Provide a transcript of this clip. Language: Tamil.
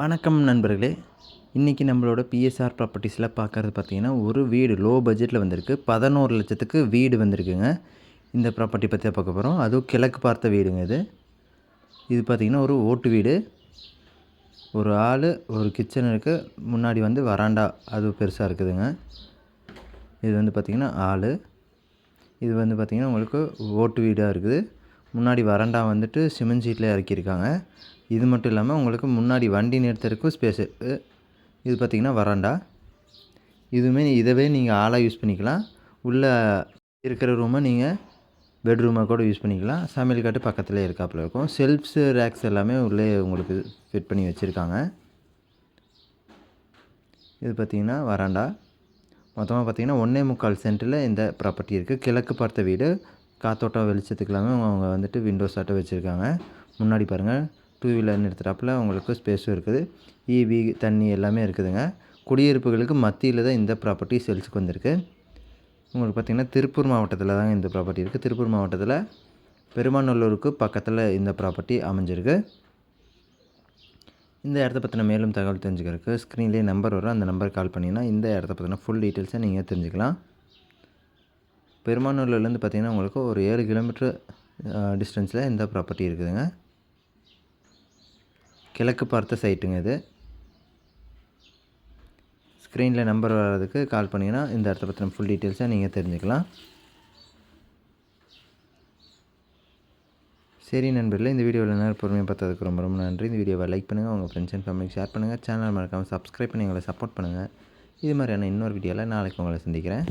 வணக்கம் நண்பர்களே. இன்றைக்கி நம்மளோட பிஎஸ்ஆர் ப்ராப்பர்ட்டிஸில் பார்க்குறது பார்த்தீங்கன்னா ஒரு வீடு லோ பட்ஜெட்டில் வந்திருக்கு. பதினோரு லட்சத்துக்கு வீடு வந்திருக்குங்க. இந்த ப்ராப்பர்ட்டி பற்றி பார்க்க போகிறோம் அதுவும் கிழக்கு பார்த்த வீடுங்க இது. இது பார்த்திங்கன்னா ஒரு ஓட்டு வீடு. ஒரு ஆள் ஒரு கிச்சன் இருக்குது முன்னாடி வந்து வராண்டா அது பெருசாக இருக்குதுங்க. இது வந்து பார்த்திங்கன்னா ஆள். இது வந்து பார்த்திங்கன்னா உங்களுக்கு ஓட்டு வீடாக இருக்குது. முன்னாடி வராண்டா வந்துட்டு சிமெண்ட் சீட்டில் இறக்கியிருக்காங்க. இது மட்டும் இல்லாமல் உங்களுக்கு முன்னாடி வண்டி நிறுத்துறதுக்கும் ஸ்பேஸு இது பார்த்திங்கன்னா வராண்டா? இதுவுமே இதவே நீங்கள் ஆளாக யூஸ் பண்ணிக்கலாம். உள்ளே இருக்கிற ரூமை நீங்கள் பெட்ரூமாக கூட யூஸ் பண்ணிக்கலாம். சமையல் காட்டு பக்கத்துலேயே இருக்காப்புல இருக்கும். செல்ஃப்ஸு ரேக்ஸ் எல்லாமே உள்ளே உங்களுக்கு ஃபிட் பண்ணி வச்சுருக்காங்க. இது பார்த்திங்கன்னா வராண்டா? மொத்தமாக பார்த்திங்கன்னா ஒன்றே முக்கால் சென்ட்டில் இந்த ப்ராப்பர்ட்டி இருக்குது கிழக்கு பார்த்த வீடு காத்தோட்டம் வெளிச்சத்துக்கு எல்லாமே அவங்க வந்துட்டு விண்டோஸ் ஆட்டம் வச்சுருக்காங்க. முன்னாடி பாருங்கள் டூ வீலர் நிறுத்துறாப்புல உங்களுக்கு ஸ்பேஸும் இருக்குது. ஈவி தண்ணி எல்லாமே இருக்குதுங்க. குடியிருப்புகளுக்கு மத்தியில் தான் இந்த ப்ராப்பர்ட்டி சேல்ஸுக்கு வந்திருக்கு. உங்களுக்கு பார்த்திங்கன்னா திருப்பூர் மாவட்டத்தில் தாங்க இந்த ப்ராப்பர்ட்டி இருக்குது திருப்பூர் மாவட்டத்தில் பெருமாநல்லூருக்கு பக்கத்தில் இந்த ப்ராப்பர்ட்டி அமைஞ்சிருக்கு. இந்த இடத்த பற்றின மேலும் தகவல் தெரிஞ்சுக்கிறதுக்கு ஸ்க்ரீன்லேயே நம்பர் வரும். அந்த நம்பர் கால் பண்ணிங்கன்னா இந்த இடத்த பற்றின ஃபுல் டீட்டெயில்ஸை நீங்கள் தெரிஞ்சுக்கலாம். பெருமாநல்லூர்லேருந்து பார்த்திங்கன்னா உங்களுக்கு ஒரு ஏழு கிலோமீட்டர் டிஸ்டன்ஸில் இந்த ப்ராப்பர்ட்டி இருக்குதுங்க. கிழக்கு பார்த்த சைட்டுங்க இது. ஸ்க்ரீனில் நம்பர் வர்றதுக்கு கால் பண்ணிங்கன்னா இந்த இடத்த பற்றின ஃபுல் டீட்டெயில்ஸை நீங்கள் தெரிஞ்சுக்கலாம். சரி நண்பர்களே இந்த வீடியோவில் நேரம் பொறுமையாக பார்த்ததுக்கு ரொம்ப ரொம்ப நன்றி. இந்த வீடியோவை லைக் பண்ணுங்கள் உங்கள் ஃப்ரெண்ட்ஸ் அண்ட் ஃபேமிலிக்கு ஷேர் பண்ணுங்கள் சேனல் மறக்காமல் சப்ஸ்கிரைப் பண்ணி எங்களை சப்போர்ட் பண்ணுங்கள் இது மாதிரியான இன்னொரு வீடியோவில் நாளைக்கு உங்களை சந்திக்கிறேன்.